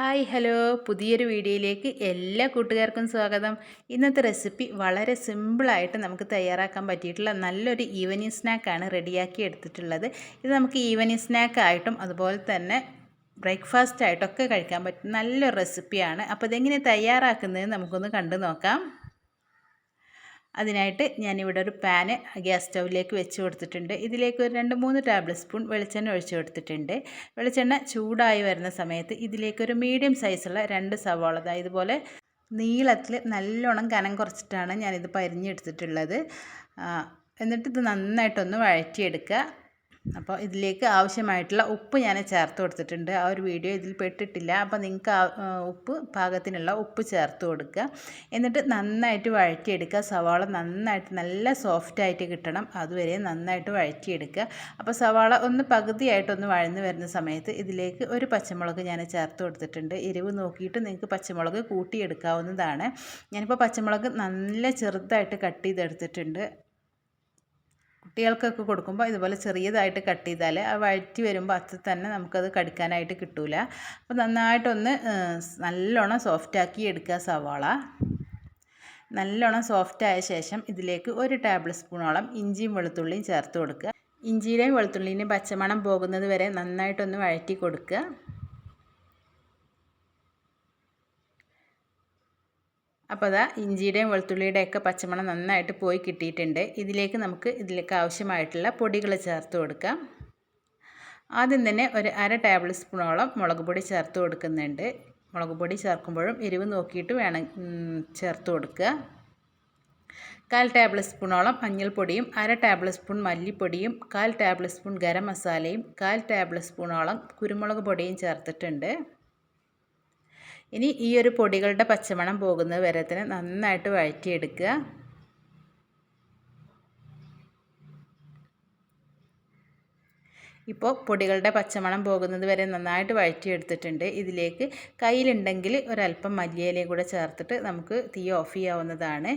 Hi hello. പുതിയൊരു വീഡിയോയിലേക്ക് എല്ലാ കൂട്ടുകാർക്കും സ്വാഗതം. ഇന്നത്തെ റെസിപ്പി വളരെ സിമ്പിളായിട്ട് നമുക്ക് തയ്യാറാക്കാൻ പറ്റിയിട്ടുള്ള നല്ലൊരു ഈവനിങ് സ്നാക്കാണ് റെഡിയാക്കി എടുത്തിട്ടുള്ളത്. ഇത് നമുക്ക് ഈവനിങ് സ്നാക്കായിട്ടും അതുപോലെ തന്നെ ബ്രേക്ക്ഫാസ്റ്റ് ആയിട്ടൊക്കെ കഴിക്കാൻ പറ്റും നല്ലൊരു റെസിപ്പിയാണ്. അപ്പോൾ ഇതെങ്ങനെ തയ്യാറാക്കുന്നത് നമുക്കൊന്ന് കണ്ടു നോക്കാം. അതിനായിട്ട് ഞാനിവിടെ ഒരു പാന് ഗ്യാസ് സ്റ്റൗവിലേക്ക് വെച്ച് കൊടുത്തിട്ടുണ്ട്. ഇതിലേക്ക് ഒരു രണ്ട് മൂന്ന് ടേബിൾ സ്പൂൺ വെളിച്ചെണ്ണ ഒഴിച്ചു കൊടുത്തിട്ടുണ്ട്. വെളിച്ചെണ്ണ ചൂടായി വരുന്ന സമയത്ത് ഇതിലേക്ക് ഒരു മീഡിയം സൈസുള്ള രണ്ട് സവാള ഇതുപോലെ നീളത്തിൽ നല്ലോണം കനം കുറച്ചിട്ടാണ് ഞാനിത് പരിഞ്ഞെടുത്തിട്ടുള്ളത്. എന്നിട്ട് ഇത് നന്നായിട്ടൊന്ന് വഴറ്റിയെടുക്കുക. അപ്പോൾ ഇതിലേക്ക് ആവശ്യമായിട്ടുള്ള ഉപ്പ് ഞാൻ ചേർത്ത് കൊടുത്തിട്ടുണ്ട്. ആ ഒരു വീഡിയോ ഇതിൽ പെട്ടിട്ടില്ല. അപ്പോൾ നിങ്ങൾക്ക് ഉപ്പ് പാകത്തിനുള്ള ഉപ്പ് ചേർത്ത് കൊടുക്കുക. എന്നിട്ട് നന്നായിട്ട് വഴറ്റിയെടുക്കുക. സവാള നന്നായിട്ട് നല്ല സോഫ്റ്റായിട്ട് കിട്ടണം. അതുവരെ നന്നായിട്ട് വഴറ്റിയെടുക്കുക. അപ്പോൾ സവാള ഒന്ന് പകുതിയായിട്ടൊന്ന് വഴന്ന് വരുന്ന സമയത്ത് ഇതിലേക്ക് ഒരു പച്ചമുളക് ഞാൻ ചേർത്ത് കൊടുത്തിട്ടുണ്ട്. എരിവ് നോക്കിയിട്ട് നിങ്ങൾക്ക് പച്ചമുളക് കൂട്ടിയെടുക്കാവുന്നതാണ്. ഞാനിപ്പോൾ പച്ചമുളക് നല്ല ചെറുതായിട്ട് കട്ട് ചെയ്തെടുത്തിട്ടുണ്ട്. കുട്ടികൾക്കൊക്കെ കൊടുക്കുമ്പോൾ ഇതുപോലെ ചെറിയതായിട്ട് കട്ട് ചെയ്താൽ ആ വഴറ്റി വരുമ്പോൾ അത്ര തന്നെ നമുക്കത് കടിക്കാനായിട്ട് കിട്ടില്ല അപ്പോൾ നന്നായിട്ടൊന്ന് നല്ലോണം സോഫ്റ്റാക്കി എടുക്കുക സവാള. നല്ലോണം സോഫ്റ്റ് ആയ ശേഷം ഇതിലേക്ക് ഒരു ടേബിൾ സ്പൂണോളം ഇഞ്ചിയും വെളുത്തുള്ളിയും ചേർത്ത് കൊടുക്കുക. ഇഞ്ചിയുടെയും വെളുത്തുള്ളിന്റെയും പച്ചമണം പോകുന്നത് വരെ നന്നായിട്ടൊന്ന് വഴറ്റി കൊടുക്കുക. അപ്പോൾ അതാ ഇഞ്ചിയുടെയും വെളുത്തുള്ളിയുടെയും ഒക്കെ പച്ചമണം നന്നായിട്ട് പോയി കിട്ടിയിട്ടുണ്ട്. ഇതിലേക്ക് നമുക്ക് ഇതിലേക്ക് ആവശ്യമായിട്ടുള്ള പൊടികൾ ചേർത്ത് കൊടുക്കാം. ആദ്യം തന്നെ ഒരു അര ടേബിൾ സ്പൂണോളം മുളക് പൊടി ചേർത്ത് കൊടുക്കുന്നുണ്ട്. മുളക് പൊടി ചേർക്കുമ്പോഴും എരിവ് നോക്കിയിട്ട് വേണം ചേർത്ത് കൊടുക്കുക. കാൽ ടേബിൾ സ്പൂണോളം മഞ്ഞൾപ്പൊടിയും അര ടേബിൾ സ്പൂൺ മല്ലിപ്പൊടിയും കാൽ ടേബിൾ സ്പൂൺ ഗരം മസാലയും കാൽ ടേബിൾ സ്പൂണോളം കുരുമുളക് പൊടിയും ചേർത്തിട്ടുണ്ട്. ഇനി ഈ ഒരു പൊടികളുടെ പച്ചമണം പോകുന്നത് വരെ തന്നെ നന്നായിട്ട് വഴറ്റിയെടുക്കുക. ഇപ്പോൾ പൊടികളുടെ പച്ചമണം പോകുന്നത് വരെ നന്നായിട്ട് വഴറ്റിയെടുത്തിട്ടുണ്ട്. ഇതിലേക്ക് കയ്യിലുണ്ടെങ്കിൽ ഒരല്പം മല്ലിയിലയും കൂടെ ചേർത്തിട്ട് നമുക്ക് തീ ഓഫ് ചെയ്യാവുന്നതാണ്.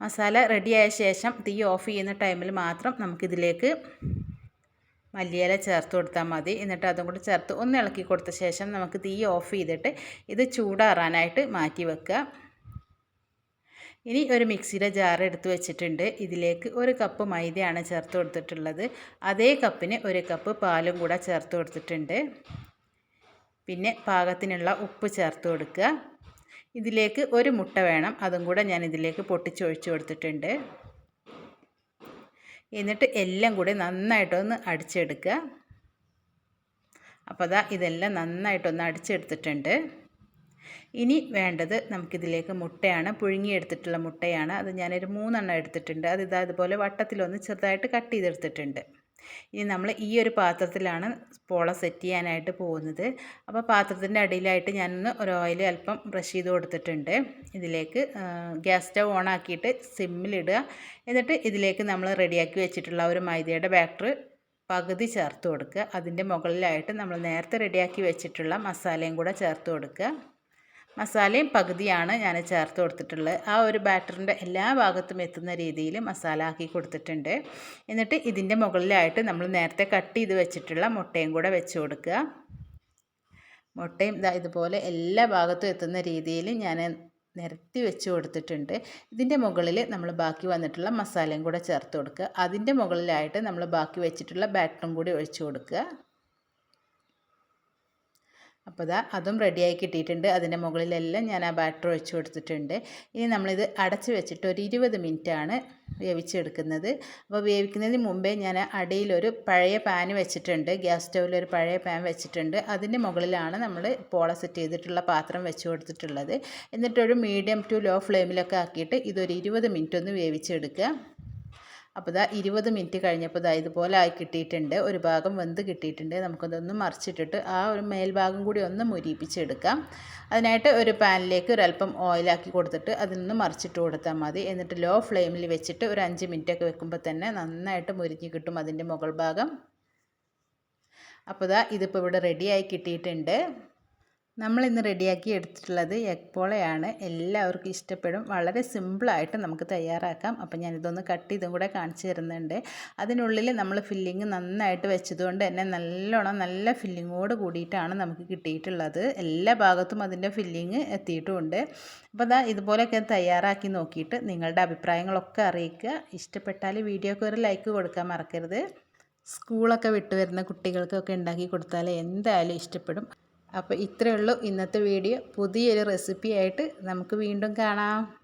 മസാല റെഡിയായ ശേഷം തീ ഓഫ് ചെയ്യുന്ന ടൈമിൽ മാത്രം നമുക്കിതിലേക്ക് മല്ലിയില ചേർത്ത് കൊടുത്താൽ മതി. എന്നിട്ട് അതും കൂടി ചേർത്ത് ഒന്ന് ഇളക്കി കൊടുത്ത ശേഷം നമുക്ക് തീ ഓഫ് ചെയ്തിട്ട് ഇത് ചൂടാറാനായിട്ട് മാറ്റി വെക്കുക. ഇനി ഒരു മിക്സിയുടെ ജാർ എടുത്ത് വെച്ചിട്ടുണ്ട്. ഇതിലേക്ക് ഒരു കപ്പ് മൈദയാണ് ചേർത്ത് കൊടുത്തിട്ടുള്ളത്. അതേ കപ്പിന് ഒരു കപ്പ് പാലും കൂടെ ചേർത്ത് കൊടുത്തിട്ടുണ്ട്. പിന്നെ പാകത്തിനുള്ള ഉപ്പ് ചേർത്ത് കൊടുക്കുക. ഇതിലേക്ക് ഒരു മുട്ട വേണം. അതും കൂടെ ഞാൻ ഇതിലേക്ക് പൊട്ടിച്ചൊഴിച്ച് കൊടുത്തിട്ടുണ്ട്. എന്നിട്ട് എല്ലാം കൂടി നന്നായിട്ടൊന്ന് അടിച്ചെടുക്കുക. അപ്പോൾ അതാ ഇതെല്ലാം നന്നായിട്ടൊന്ന് അടിച്ചെടുത്തിട്ടുണ്ട്. ഇനി വേണ്ടത് നമുക്കിതിലേക്ക് മുട്ടയാണ് പുഴുങ്ങിയെടുത്തിട്ടുള്ള മുട്ടയാണ്. അത് ഞാനൊരു മൂന്നെണ്ണം എടുത്തിട്ടുണ്ട്. അത് ഇതാ ഇതുപോലെ വട്ടത്തിലൊന്ന് ചെറുതായിട്ട് കട്ട് ചെയ്തെടുത്തിട്ടുണ്ട്. ഇനി നമ്മൾ ഈ ഒരു പാത്രത്തിലാണ് പോള സെറ്റ് ചെയ്യാനായിട്ട് പോകുന്നത്. അപ്പോൾ പാത്രത്തിന്റെ അടിയിലായിട്ട് ഞാനൊന്ന് ഒരു ഓയിൽ അല്പം ബ്രഷ് ചെയ്ത് കൊടുത്തിട്ടുണ്ട്. ഇതിലേക്ക് ഗ്യാസ് സ്റ്റവ് ഓൺ ആക്കിയിട്ട് സിമ്മിലിടുക എന്നിട്ട് ഇതിലേക്ക് നമ്മൾ റെഡിയാക്കി വെച്ചിട്ടുള്ള ഒരു മൈദയുടെ ബാറ്റർ പകുതി ചേർത്ത് കൊടുക്കുക. അതിന്റെ മുകളിലായിട്ട് നമ്മൾ നേരത്തെ റെഡിയാക്കി വെച്ചിട്ടുള്ള മസാലയും കൂടെ ചേർത്ത് കൊടുക്കുക. മസാലയും പകുതിയാണ് ഞാൻ ചേർത്ത് കൊടുത്തിട്ടുള്ളത്. ആ ഒരു ബാറ്ററിന്റെ എല്ലാ ഭാഗത്തും എത്തുന്ന രീതിയിൽ മസാല ആക്കി കൊടുത്തിട്ടുണ്ട്. എന്നിട്ട് ഇതിന്റെ മുകളിലായിട്ട് നമ്മൾ നേരത്തെ കട്ട് ചെയ്ത് വെച്ചിട്ടുള്ള മുട്ടയും കൂടെ വെച്ച് കൊടുക്കുക. മുട്ടയും ഇതുപോലെ എല്ലാ ഭാഗത്തും എത്തുന്ന രീതിയിൽ ഞാൻ നിരത്തി വെച്ച് കൊടുത്തിട്ടുണ്ട്. ഇതിന്റെ മുകളിൽ നമ്മൾ ബാക്കി വന്നിട്ടുള്ള മസാലയും കൂടെ ചേർത്ത് കൊടുക്കുക. അതിന്റെ മുകളിലായിട്ട് നമ്മൾ ബാക്കി വെച്ചിട്ടുള്ള ബാറ്ററും കൂടി ഒഴിച്ച് കൊടുക്കുക. അപ്പോൾ ഇതാ അതും റെഡിയായി കിട്ടിയിട്ടുണ്ട്. അതിന്റെ മുകളിലെല്ലാം ഞാൻ ആ ബാറ്റർ ഒഴിച്ചു കൊടുത്തിട്ടുണ്ട്. ഇനി നമ്മളിത് അടച്ച് വെച്ചിട്ട് ഒരു ഇരുപത് ആണ് വേവിച്ചെടുക്കുന്നത്. അപ്പോൾ വേവിക്കുന്നതിന് മുമ്പേ ഞാൻ അടിയിലൊരു പഴയ പാൻ വെച്ചിട്ടുണ്ട്. ഗ്യാസ് സ്റ്റൗവിൽ ഒരു പഴയ പാൻ വെച്ചിട്ടുണ്ട്. അതിന്റെ മുകളിലാണ് നമ്മൾ പോള സെറ്റ് ചെയ്തിട്ടുള്ള പാത്രം വെച്ച് കൊടുത്തിട്ടുള്ളത്. എന്നിട്ടൊരു മീഡിയം ടു ലോ ഫ്ലെയിമിലൊക്കെ ആക്കിയിട്ട് ഇതൊരു ഇരുപത് മിനിറ്റ് ഒന്ന് വേവിച്ചെടുക്കുക. അപ്പോൾ ഇതാ ഇരുപത് മിനിറ്റ് കഴിഞ്ഞപ്പോൾ ഇതാ ഇതുപോലെ ആയി കിട്ടിയിട്ടുണ്ട്. ഒരു ഭാഗം വെന്ത് കിട്ടിയിട്ടുണ്ട്. നമുക്കതൊന്ന് മറിച്ചിട്ടിട്ട് ആ ഒരു മേൽഭാഗം കൂടി ഒന്ന് മുരിപ്പിച്ചെടുക്കാം. അതിനായിട്ട് ഒരു പാനിലേക്ക് ഒരല്പം ഓയിലാക്കി കൊടുത്തിട്ട് അതിനൊന്ന് മറിച്ചിട്ട് കൊടുത്താൽ മതി. എന്നിട്ട് ലോ ഫ്ലെയിമിൽ വെച്ചിട്ട് ഒരു അഞ്ച് മിനിറ്റൊക്കെ വെക്കുമ്പോൾ തന്നെ നന്നായിട്ട് മുരിഞ്ഞ് കിട്ടും അതിന്റെ മുകൾ ഭാഗം. അപ്പോൾ ഇതാ ഇതിപ്പോൾ ഇവിടെ റെഡിയായി കിട്ടിയിട്ടുണ്ട്. നമ്മൾ ഇന്ന് റെഡിയാക്കി എടുത്തിട്ടുള്ളത് എഗ് പോളയാണ്. എല്ലാവർക്കും ഇഷ്ടപ്പെടും. വളരെ സിമ്പിളായിട്ട് നമുക്ക് തയ്യാറാക്കാം. അപ്പം ഞാനിതൊന്ന് കട്ട് ചെയ്തും കൂടെ കാണിച്ചു തരുന്നുണ്ട്. അതിനുള്ളിൽ നമ്മൾ ഫില്ലിങ് നന്നായിട്ട് വെച്ചതുകൊണ്ട് തന്നെ നല്ലോണം നല്ല ഫില്ലിങ്ങോട് കൂടിയിട്ടാണ് നമുക്ക് കിട്ടിയിട്ടുള്ളത്. എല്ലാ ഭാഗത്തും അതിന്റെ ഫില്ലിങ് എത്തിയിട്ടുമുണ്ട് അപ്പോൾ അതാ ഇതുപോലെയൊക്കെ തയ്യാറാക്കി നോക്കിയിട്ട് നിങ്ങളുടെ അഭിപ്രായങ്ങളൊക്കെ അറിയിക്കുക. ഇഷ്ടപ്പെട്ടാൽ വീഡിയോക്ക് ഒരു ലൈക്ക് കൊടുക്കാൻ മറക്കരുത്. സ്കൂളൊക്കെ വിട്ട് വരുന്ന കുട്ടികൾക്കൊക്കെ ഉണ്ടാക്കി കൊടുത്താൽ എന്തായാലും ഇഷ്ടപ്പെടും. അപ്പോൾ ഇത്രയേ ഉള്ളൂ ഇന്നത്തെ വീഡിയോ. പുതിയൊരു റെസിപ്പിയായിട്ട് നമുക്ക് വീണ്ടും കാണാം.